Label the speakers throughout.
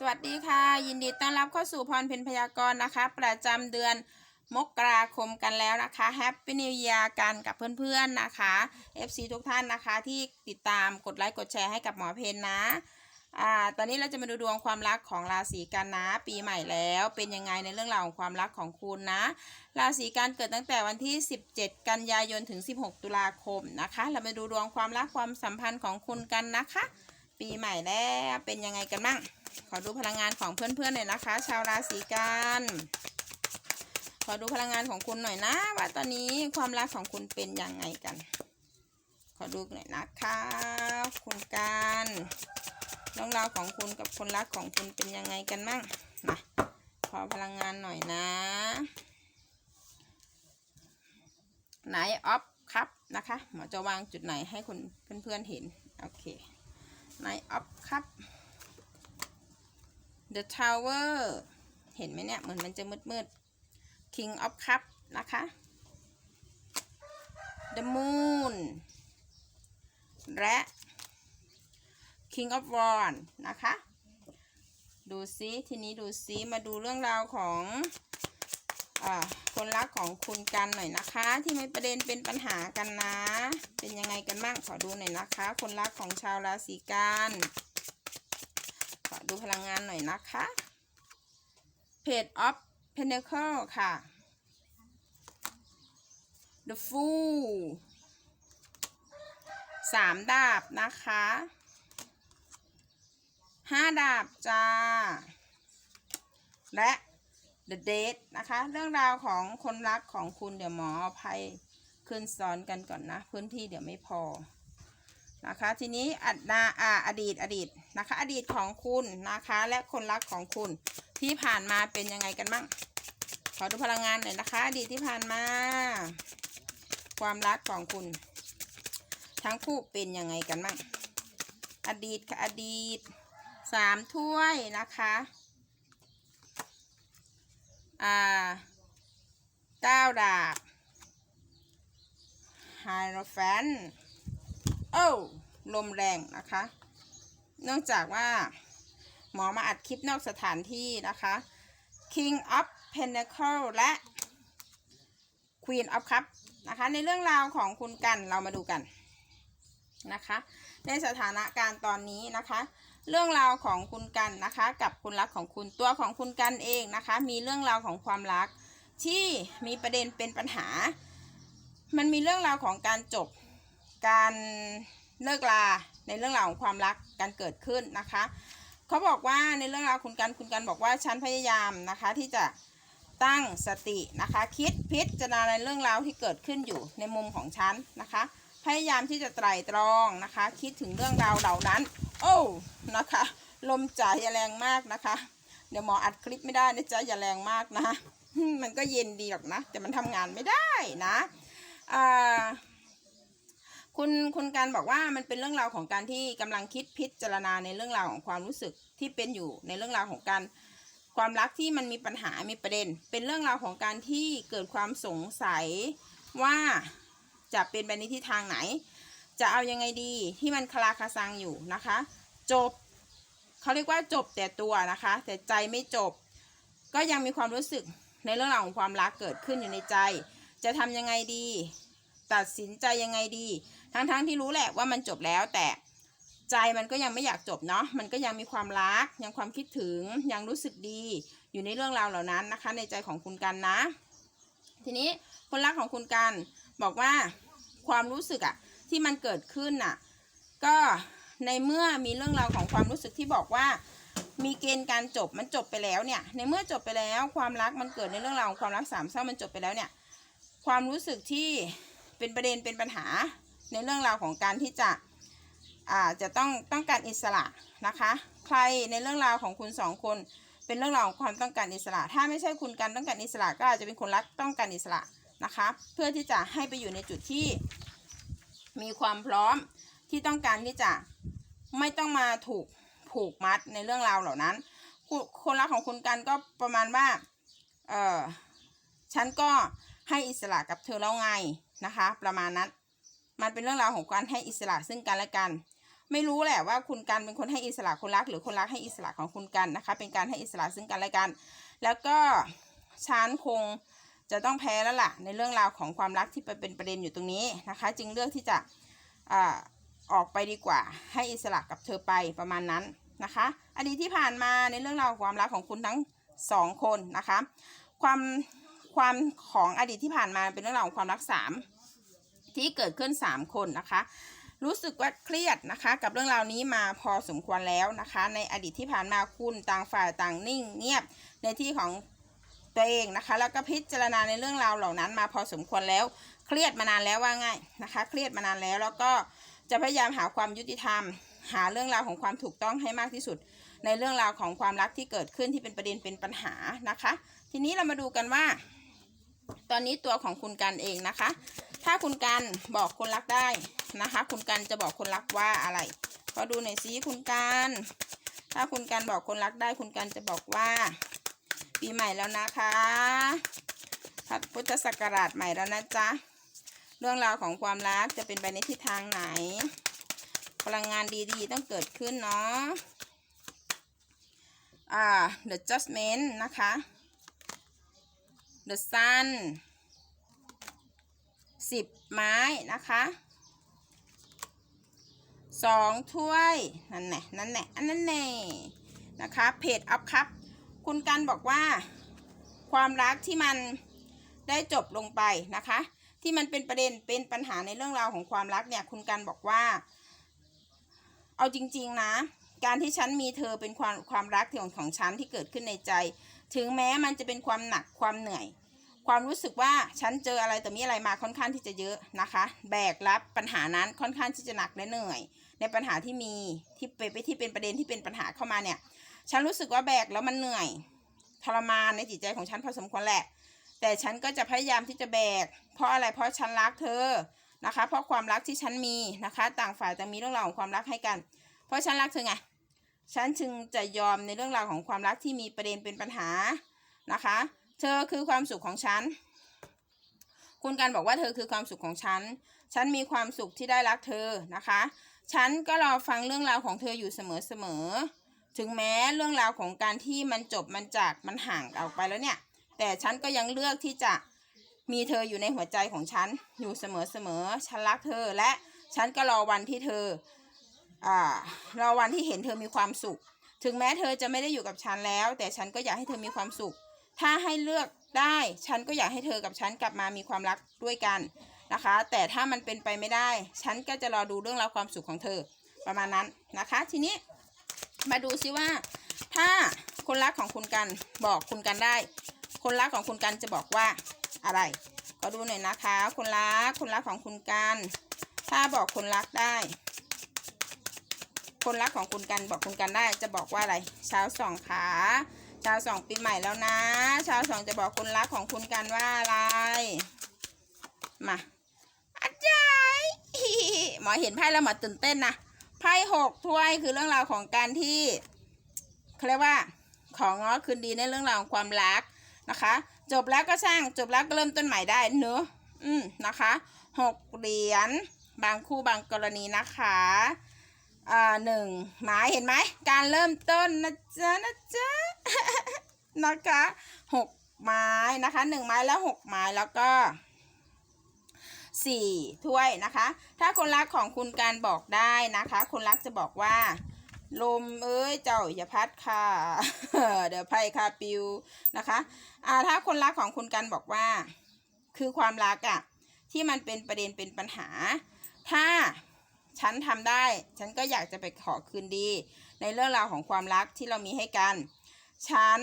Speaker 1: สวัสดีค่ะ ยินดีต้อนรับเข้าสู่พรเพนพยากรณ์นะคะ ประจำเดือนมกราคมกันแล้วนะคะแฮปปี้นิว e a ร์กันกับเพื่อนๆนะคะ FC ทุกท่านนะคะที่ติดตามกดไลค์กดแชร์ให้กับหมอเพนนะอ่าตอนนี้เราจะมาดูดวงความรักของราศีกันนะ ปีใหม่แล้วเป็นยังไงในเรื่องราวของความรักของคุณนะ ราศีกันเกิดตั้งแต่วันที่ 17 กันยายนถึง 16 ตุลาคมนะคะ เรามาดูดวงความรักความสัมพันธ์ของคุณกันนะคะ ปีใหม่แล้วเป็นยังไงกันบ้าง ขอดูพลังงานของเพื่อนๆหน่อยนะคะ ชาวราศีกันขอดูพลังงานของคุณหน่อยนะ ว่าตอนนี้ความรักของคุณเป็นยังไงกัน ขอดูหน่อยนะคะคุณกันเรื่องราวของคุณกับคนรักของคุณเป็นยังไงกันบ้างนะขอพลังงานหน่อยนะไหนออฟครับนะคะหมอจะวางจุดไหนให้คุณเพื่อนๆเห็นโอเคไหนออฟครับ The Tower เห็นไหมเนี่ย เหมือนมันจะมืดๆ King of Cup นะคะ The Moon และ King of Wands นะคะ ดูซิทีนี้ดูซิมาดูเรื่องราวของอคนรักของคุณกันหน่อยนะคะ ที่มีประเด็นเป็นปัญหากันนะ เป็นยังไงกันบ้างขอดูหน่อยนะคะ คนรักของชาวราศีกัน ดูพลังงานหน่อยนะคะ Page of Pentacle ค่ะ The Fool สามดาบนะคะห้าดาบจ้า และ The Date นะคะ เรื่องราวของคนรักของคุณเดี๋ยวหมออภัยขึ้นซ้อนกันก่อนนะ พื้นที่เดี๋ยวไม่พอ นะคะ ทีนี้อนาอาอดีตอดีตนะคะ อดีตของคุณนะคะ และคนรักของคุณที่ผ่านมาเป็นยังไงกันบ้างขอดูพลังงานหน่อยนะคะ อดีตที่ผ่านมา ความรักของคุณ ทั้งคู่เป็นยังไงกันบ้างอดีตค่ะอดีตสามถ้วยนะคะอ่าเก้าดาบไฮโรแฟนโอ้ ลมแรงนะคะ เนื่องจากว่า หมอมาอัดคลิปนอกสถานที่นะคะ King of Pentacle และ Queen of Cup นะคะ ในเรื่องราวของคุณกันเรามาดูกันนะคะ ในสถานะการณ์ตอนนี้นะคะ เรื่องราวของคุณกันนะคะ กับคนรักของคุณตัวของคุณกันเองนะคะ มีเรื่องราวของความรักที่มีประเด็นเป็นปัญหา มันมีเรื่องราวของการจบการ เลิกลาในเรื่องราวของความรักการเกิดขึ้นนะคะ เขาบอกว่าในเรื่องราวคุณกันคุณกันบอกว่าฉันพยายามนะคะที่จะตั้งสตินะคะ คิดพิจารณาในเรื่องราวที่เกิดขึ้นอยู่ในมุมของฉันนะคะ พยายามที่จะไตร่ตรองนะคะ คิดถึงเรื่องราวเหล่านั้น โอ้นะคะ ลมจ่ายอย่าแรงมากนะคะ เดี๋ยวหมออัดคลิปไม่ได้นะจ๊ะอย่าแรงมากนะ มันก็เย็นดีหรอกนะ แต่มันทำงานไม่ได้นะอ่า คุณคุณการบอกว่ามันเป็นเรื่องราวของการที่กำลังคิดพิจารณาในเรื่องราวของความรู้สึกที่เป็นอยู่ในเรื่องราวของการความรักที่มันมีปัญหา มีประเด็น เป็นเรื่องราวของการที่เกิดความสงสัยว่าจะเป็นไปในทิศทางไหน จะเอายังไงดีที่มันคลาคาซังอยู่นะคะ จบเขาเรียกว่าจบแต่ตัวนะคะ แต่ใจไม่จบ ก็ยังมีความรู้สึกในเรื่องราวของความรักเกิดขึ้นอยู่ในใจ จะทำยังไงดี ตัดสินใจยังไงดี ทั้งๆทที่รู้แหละว่ามันจบแล้วแต่ใจมันก็ยังไม่อยากจบเนาะ มันก็ยังมีความรัก ยังความคิดถึง ยังรู้สึกดี อยู่ในเรื่องราวเหล่านั้นนะคะ ในใจของคุณกันนะ ทีนี้คนรักของคุณกันบอกว่าความรู้สึกอะที่มันเกิดขึ้นน่ะ ก็ในเมื่อมีเรื่องราวของความรู้สึกที่บอกว่า มีเกณฑ์การจบมันจบไปแล้วเนี่ย ในเมื่อจบไปแล้ว ความรักมันเกิดในเรื่องราวของความรักสามเศร้ามันจบไปแล้วเนี่ย ความรู้สึกที่ เป็นประเด็นเป็นปัญหาในเรื่องราวของการที่จะจะต้องต้องการอิสระนะคะ ใครในเรื่องราวของคุณสองคน เป็นเรื่องราวของความต้องการอิสระ ถ้าไม่ใช่คุณกันต้องการอิสระก็อาจจะเป็นคนรักต้องการอิสระนะคะ เพื่อที่จะให้ไปอยู่ในจุดที่ มีความพร้อมที่ต้องการที่จะไม่ต้องมาถูกผูกมัดในเรื่องราวเหล่านั้นคุณคนรักของคุณกันก็ประมาณว่าเออฉันก็ให้อิสระกับเธอแล้วไง นะคะ ประมาณนั้น มันเป็นเรื่องราวของการให้อิสระซึ่งกันและกัน ไม่รู้แหละว่าคุณกันเป็นคนให้อิสระคนรัก หรือคนรักให้อิสระของคุณกันนะคะ เป็นการให้อิสระซึ่งกันและกัน แล้วก็ฉันคงจะต้องแพ้แล้วล่ะ ในเรื่องราวของความรักที่ไปเป็นประเด็นอยู่ตรงนี้นะคะ จึงเลือกที่จะอออกไปดีกว่า ให้อิสระกับเธอไปประมาณนั้นนะคะอดีตที่ผ่านมาในเรื่องราวความรักของคุณทั้งสองคนนะคะ ความ ความของอดีตที่ผ่านมาเป็นเรื่องราวของความรักสามที่เกิดขึ้นสามคนนะคะ รู้สึกว่าเครียดนะคะ กับเรื่องราวนี้มาพอสมควรแล้วนะคะ ในอดีตที่ผ่านมาคุณต่างฝ่ายต่างนิ่ง เงียบในที่ของตัวเองนะคะ แล้วก็พิจารณาในเรื่องราวเหล่านั้นมาพอสมควรแล้ว เครียดมานานแล้วว่าง่ายนะคะ เครียดมานานแล้วแล้วก็จะพยายามหาความยุติธรรม หาเรื่องราวของความถูกต้องให้มากที่สุด ในเรื่องราวของความรักที่เกิดขึ้นที่เป็นประเด็นเป็นปัญหานะคะ ทีนี้เรามาดูกันว่า ตอนนี้ตัวของคุณกันเองนะคะ ถ้าคุณกันบอกคนรักได้นะคะ คุณกันจะบอกคนรักว่าอะไรขอดูหน่อยสิคุณกันถ้าคุณกันบอกคนรักได้คุณกันจะบอกว่า ปีใหม่แล้วนะคะถัดพุทธศักราชใหม่แล้วนะจ๊ะเรื่องราวของความรักจะเป็นไปในทิศทางไหน พลังงานดีๆต้องเกิดขึ้นเนาะ อ่า the judgment นะคะ the sun สิบไม้นะคะสองถ้วย นั่นแหละนั่นแหละอันนั้นแน่นะคะเพจอัพครับ คุณกันบอกว่า ความรักที่มันได้จบลงไปนะคะ ที่มันเป็นประเด็นเป็นปัญหาในเรื่องราวของความรักเนี่ย คุณกันบอกว่า เอาจริง ๆ นะ การที่ฉันมีเธอเป็นความความรักของของฉันที่เกิดขึ้นในใจ ถึงแม้มันจะเป็นความหนักความเหนื่อย ความรู้สึกว่าฉันเจออะไรแต่มีอะไรมาค่อนข้างที่จะเยอะนะคะ แบกรับปัญหานั้นค่อนข้างที่จะหนักและเหนื่อย ในปัญหาที่มีที่เป็นไปที่เป็นประเด็นที่เป็นปัญหาเข้ามาเนี่ย ฉันรู้สึกว่าแบกแล้วมันเหนื่อยทรมานในจิตใจของฉันพอสมควรแหละ แต่ฉันก็จะพยายามที่จะแบก เพราะอะไรเพราะฉันรักเธอนะคะ เพราะความรักที่ฉันมีนะคะ ต่างฝ่ายต่างมีเรื่องราวของความรักให้กัน เพราะฉันรักเธอไง ฉันจึงจะยอมในเรื่องราวของความรักที่มีประเด็นเป็นปัญหานะคะ เธอคือความสุขของฉัน คุณการบอกว่าเธอคือความสุขของฉัน ฉันมีความสุขที่ได้รักเธอนะคะ ฉันก็รอฟังเรื่องราวของเธออยู่เสมอๆ ถึงแม้เรื่องราวของการที่มันจบมันจากมันห่างออกไปแล้วเนี่ย แต่ฉันก็ยังเลือกที่จะมีเธออยู่ในหัวใจของฉันอยู่เสมอๆ ฉันรักเธอและฉันก็รอวันที่เธอ อ่ารอวันที่เห็นเธอมีความสุข ถึงแม้เธอจะไม่ได้อยู่กับฉันแล้ว แต่ฉันก็อยากให้เธอมีความสุข ถ้าให้เลือกได้ฉันก็อยากให้เธอกับฉันกลับมามีความรักด้วยกันนะคะ แต่ถ้ามันเป็นไปไม่ได้ ฉันก็จะรอดูเรื่องราวความสุขของเธอประมาณนั้นนะคะ ทีนี้มาดูซิว่า ถ้าคนรักของคุณกันบอกคุณกันได้ คนรักของคุณกันจะบอกว่าอะไรขอดูหน่อยนะคะ คนรักคนรักของคุณกัน ถ้าบอกคนรักได้ คนรักของคุณกันบอกคุณกันได้จะบอกว่าอะไรชาวสองขาชาวสองปีใหม่แล้วนะ ชาวสองจะบอกคนรักของคุณกันว่าอะไร มาอาจารย์หมอเห็นไพ่แล้วหมอตื่นเต้นนะไพ่หกถ้วยคือเรื่องราวของการที่เขาเรียกว่า ของง้อคืนดีในเรื่องราวของความรักนะคะ จบแล้วก็ช่างจบแล้วก็เริ่มต้นใหม่ได้เนอะอืมนะคะหกเหรียญบางคู่บางกรณีนะคะ อ่าหนึ่งหมายเห็นไหมการเริ่มต้นนะจ๊ะนะจ๊ะนะคะหกไม้นะคะหนึ่งไม้แล้วหกไม้แล้วก็สี่ถ้วยนะคะ ถ้าคนรักของคุณการบอกได้นะคะ คนรักจะบอกว่า ลมเอ้ยเจ้าอย่าพัดค่ะ เดี๋ยวไพ่คาปิวนะคะอ่าถ้าคนรักของคุณกันบอกว่า คือความรักอะ่ะที่มันเป็นประเด็นเป็นปัญหา ถ้า ฉันทำได้ ฉันก็อยากจะไปขอคืนดี ในเรื่องราวของความรักที่เรามีให้กัน ฉัน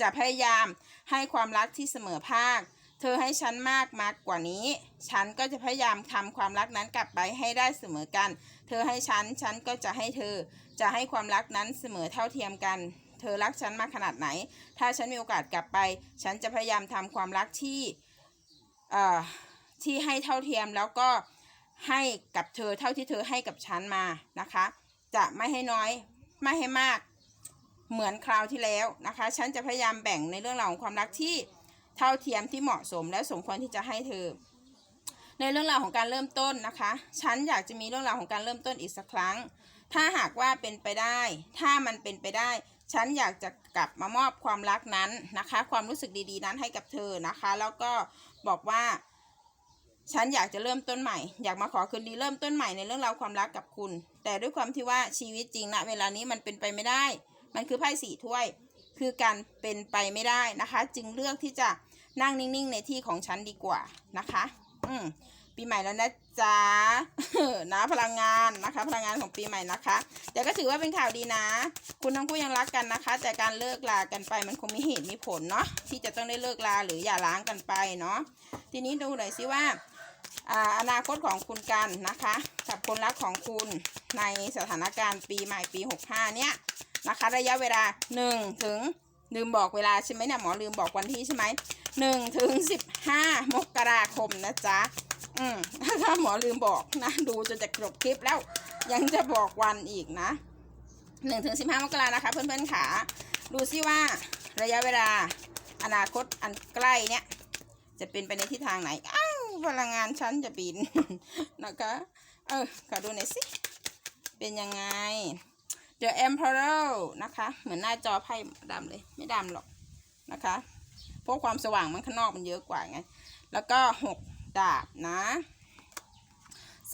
Speaker 1: จะพยายามให้ความรักที่เสมอภาค เธอให้ฉันมากมากกว่านี้ ฉันก็จะพยายามทำความรักนั้นกลับไปให้ได้เสมอกัน เธอให้ฉัน ฉันก็จะให้เธอ จะให้ความรักนั้นเสมอเท่าเทียมกัน เธอรักฉันมากขนาดไหน ถ้าฉันมีโอกาสกลับไป ฉันจะพยายามทำความรักที่ เอ่อ ที่ให้เท่าเทียมแล้วก็ ให้กับเธอเท่าที่เธอให้กับฉันมานะคะ จะไม่ให้น้อยไม่ให้มากเหมือนคราวที่แล้วนะคะ ฉันจะพยายามแบ่งในเรื่องราวของความรักที่เท่าเทียมที่เหมาะสมและสมควรที่จะให้เธอ ในเรื่องราวของการเริ่มต้นนะคะ ฉันอยากจะมีเรื่องราวของการเริ่มต้นอีกสักครั้ง ถ้าหากว่าเป็นไปได้ ถ้ามันเป็นไปได้ ฉันอยากจะกลับมามอบความรักนั้นนะคะ ความรู้สึกดีๆ นั้นให้กับเธอนะคะ แล้วก็บอกว่า ฉันอยากจะเริ่มต้นใหม่ อยากมาขอคืนดีเริ่มต้นใหม่ในเรื่องราวความรักกับคุณ แต่ด้วยความที่ว่าชีวิตจริงณเวลานี้มันเป็นไปไม่ได้ มันคือไพ่สี่ถ้วย คือการเป็นไปไม่ได้นะคะ จึงเลือกที่จะนั่งนิ่งๆ ในที่ของฉันดีกว่านะคะ อืมปีใหม่แล้วนะจ๊ะนะพลังงานนะคะ พลังงานของปีใหม่นะคะ แต่ก็ถือว่าเป็นข่าวดีนะ คุณทั้งคู่ยังรักกันนะคะ แต่การเลิกลากันไปมันคงมีเหตุมีผลเนาะที่จะต้องได้เลิกลาหรืออย่าร้างกันไปเนาะทีนี้ดูหน่อยสิว่า อนาคตของคุณกันนะคะกับคนรักของคุณในสถานการณ์ปีใหม่ปี 65 เนี้ยนะคะ ระยะเวลา 1 ถึงลืมบอกเวลาใช่ไหมเนี่ยหมอลืมบอกวันที่ใช่ไหม1ถึง15มกราคมนะจ๊ะอืมถ้าหมอลืมบอกนะ ดูจนจะจบคลิปแล้วยังจะบอกวันอีกนะ1ถึง15มกรานะคะ เพื่อนๆขาดูซิว่าระยะเวลาอนาคตอันใกล้เนี่ย จะเป็นไปในทิศทางไหนอ้า พลังงานฉันจะบินนะคะ เออขอดูหน่อยสิ เป็นยังไง The Emperor นะคะ เหมือนหน้าจอไพ่ดำเลย ไม่ดำหรอกนะคะ เพราะความสว่างมันข้างนอกมันเยอะกว่าไง แล้วก็หกดาบนะ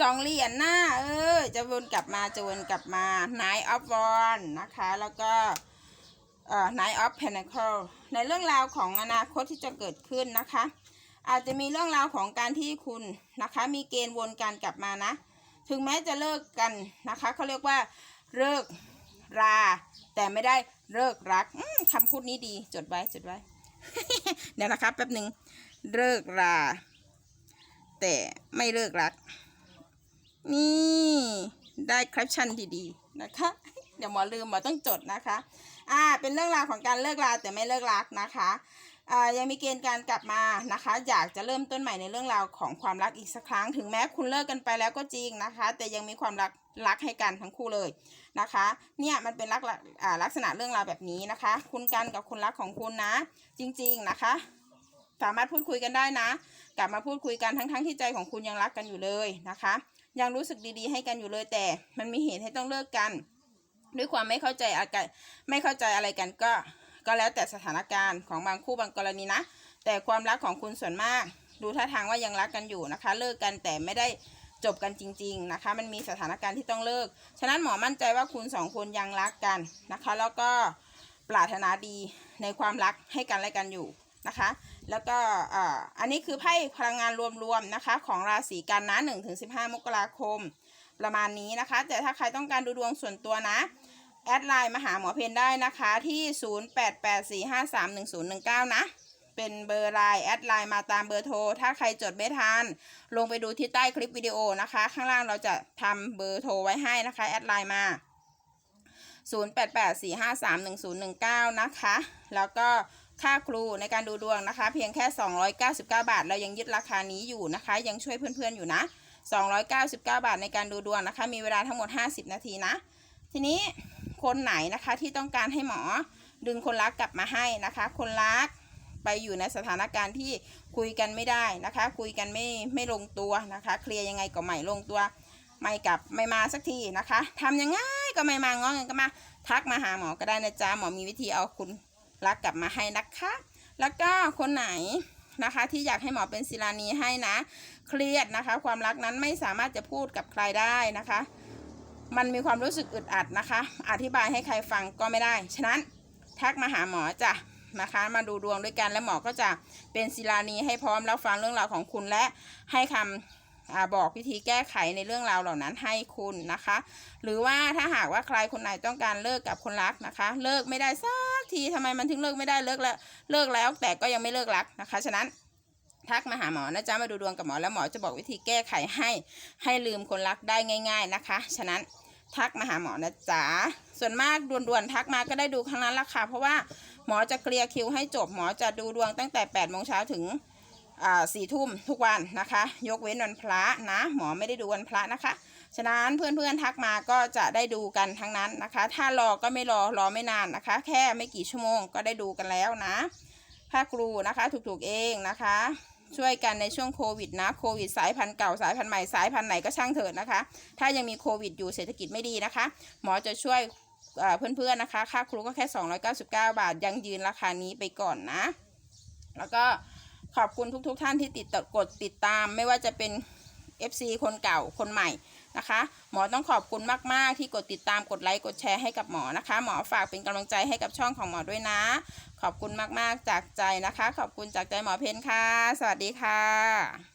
Speaker 1: สองเหรียญหน้า เออ จะวนกลับมาจะวนกลับมา Knight of Wands นะคะ แล้วก็เอ่อ Knight of Pentacle ในเรื่องราวของอนาคตที่จะเกิดขึ้นนะคะ อาจจะมีเรื่องราวของการที่คุณนะคะ มีเกณฑ์วนการกลับมานะ ถึงแม้จะเลิกกันนะคะเขาเรียกว่าเลิกรา แต่ไม่ได้เลิกรักคำพูดนี้ดีจดไว้จดไว้ เดี๋ยวนะครับแป๊บหนึ่งเลิกรา แต่ไม่เลิกรัก นี่ได้แคปชั่นดีๆนะคะ เดี๋ยวหมอลืมหมอต้องจดนะคะ อ่า เป็นเรื่องราวของการเลิกราแต่ไม่เลิกรักนะคะ ยังมีเกณฑ์การกลับมานะคะ อยากจะเริ่มต้นใหม่ในเรื่องราวของความรักอีกสักครั้ง ถึงแม้คุณเลิกกันไปแล้วก็จริงนะคะ แต่ยังมีความรักรักให้กันทั้งคู่เลยนะคะ เนี่ยมันเป็นลักลักษณะเรื่องราวแบบนี้นะคะ คุณกันกับคนรักของคุณนะ จริง ๆนะคะ สามารถพูดคุยกันได้นะ กลับมาพูดคุยกันทั้งๆที่ใจของคุณยังรักกันอยู่เลยนะคะ ยังรู้สึกดีๆ ให้กันอยู่เลยแต่ มันมีเหตุให้ต้องเลิกกัน ด้วยความไม่เข้าใจอาการไม่เข้าใจอะไรกันก็ ก็แล้วแต่สถานการณ์ของบางคู่บางกรณีนะ แต่ความรักของคุณส่วนมาก ดูท่าทางว่ายังรักกันอยู่นะคะ เลิกกันแต่ไม่ได้จบกันจริง ๆนะคะ มันมีสถานการณ์ที่ต้องเลิก ฉะนั้นหมอมั่นใจว่าคุณสองคนยังรักกันนะคะ แล้วก็ปรารถนาดีในความรักให้กันและกันอยู่นะคะ แล้วก็อันนี้คือไพ่พลังงานรวมๆนะคะ ของราศีกันนะ1-15 มกราคม ประมาณนี้นะคะ แต่ถ้าใครต้องการดูดวงส่วนตัวนะ แอดไลน์มาหาหมอเพนได้นะคะที่ 0884531019 นะ เป็นเบอร์ไลน์แอดไลน์มาตามเบอร์โทร ถ้าใครจดไม่ทันลงไปดูที่ใต้คลิปวิดีโอนะคะ ข้างล่างเราจะทำเบอร์โทรไว้ให้นะคะแอดไลน์มา 0884531019 นะคะ แล้วก็ค่าครูในการดูดวงนะคะ เพียงแค่ 299 บาท เรายังยึดราคานี้อยู่นะคะ ยังช่วยเพื่อนๆอยู่นะ 299 บาทในการดูดวงนะคะ มีเวลาทั้งหมด 50 นาทีนะ ทีนี้ คนไหนนะคะที่ต้องการให้หมอดึงคนรักกลับมาให้นะคะ คนรักไปอยู่ในสถานการณ์ที่คุยกันไม่ได้นะคะ คุยกันไม่ไม่ลงตัวนะคะ เคลียร์ยังไงก็ไม่ลงตัว ไม่กลับไม่มาสักทีนะคะทำยังไงก็ไม่มาง้อกันก็มาทักมาหาหมอก็ได้นะจ๊ะหมอมีวิธีเอาคุณรักกลับมาให้นะคะ แล้วก็คนไหนนะคะที่อยากให้หมอเป็นศิลานีให้นะ เครียดนะคะ ความรักนั้นไม่สามารถจะพูดกับใครได้นะคะ มันมีความรู้สึกอึดอัดนะคะ อธิบายให้ใครฟังก็ไม่ได้ ฉะนั้นทักมาหาหมอจ้ะนะคะ มาดูดวงด้วยกันแล้วหมอก็จะเป็นศิลานีให้พร้อมแล้วฟังเรื่องราวของคุณและให้คำอาบอกวิธีแก้ไขในเรื่องราวเหล่านั้นให้คุณนะคะ หรือว่าถ้าหากว่าใครคนไหนต้องการเลิกกับคนรักนะคะ เลิกไม่ได้สักทีทำไมมันถึงเลิกไม่ได้เลิกแล้วเลิกแล้วแต่ก็ยังไม่เลิกรักนะคะ ฉะนั้นทักมาหาหมอนะจ๊ะมาดูดวงกับหมอแล้วหมอจะบอกวิธีแก้ไขให้ให้ลืมคนรักได้ง่าย ๆนะคะ ฉะนั้น ทักมาหาหมอนะจ๊ะส่วนมากด่วนๆทักมาก็ได้ดูครั้งนั้นละค่ะเพราะว่าหมอจะเคลียร์คิวให้จบหมอจะดูดวงตั้งแต่8ปดโมงเช้าถึงสี่ทุ่มทุกวันนะคะ ยกเว้นวันพระนะ หมอไม่ได้ดูวันพระนะคะ ฉะนั้นเพื่อนๆทักมาก็จะได้ดูกันทั้งนั้นนะคะ ถ้ารอก็ไม่รอรอไม่นานนะคะ แค่ไม่กี่ชั่วโมงก็ได้ดูกันแล้วนะถ้าครูนะคะถูกๆเองนะคะ ช่วยกันในช่วงโควิดนะโควิดสายพันธุ์เก่าสายพันธุ์ใหม่สายพันธุ์ไหนก็ช่างเถิดนะคะ ถ้ายังมีโควิดอยู่เศรษฐกิจไม่ดีนะคะ หมอจะช่วยเพื่อนๆนะคะ ค่าครูก็แค่ 299 บาท ยังยืนราคานี้ไปก่อนนะ แล้วก็ขอบคุณทุกๆทท่านที่ติดกดติดตาม ไม่ว่าจะเป็น FC คนเก่าคนใหม่ นะคะ หมอต้องขอบคุณมาก ๆ ที่กดติดตามกดไลค์กดแชร์ให้กับหมอนะคะ หมอฝากเป็นกำลังใจให้กับช่องของหมอด้วยนะ ขอบคุณมาก ๆ จากใจนะคะ ขอบคุณจากใจหมอเพนค่ะ สวัสดีค่ะ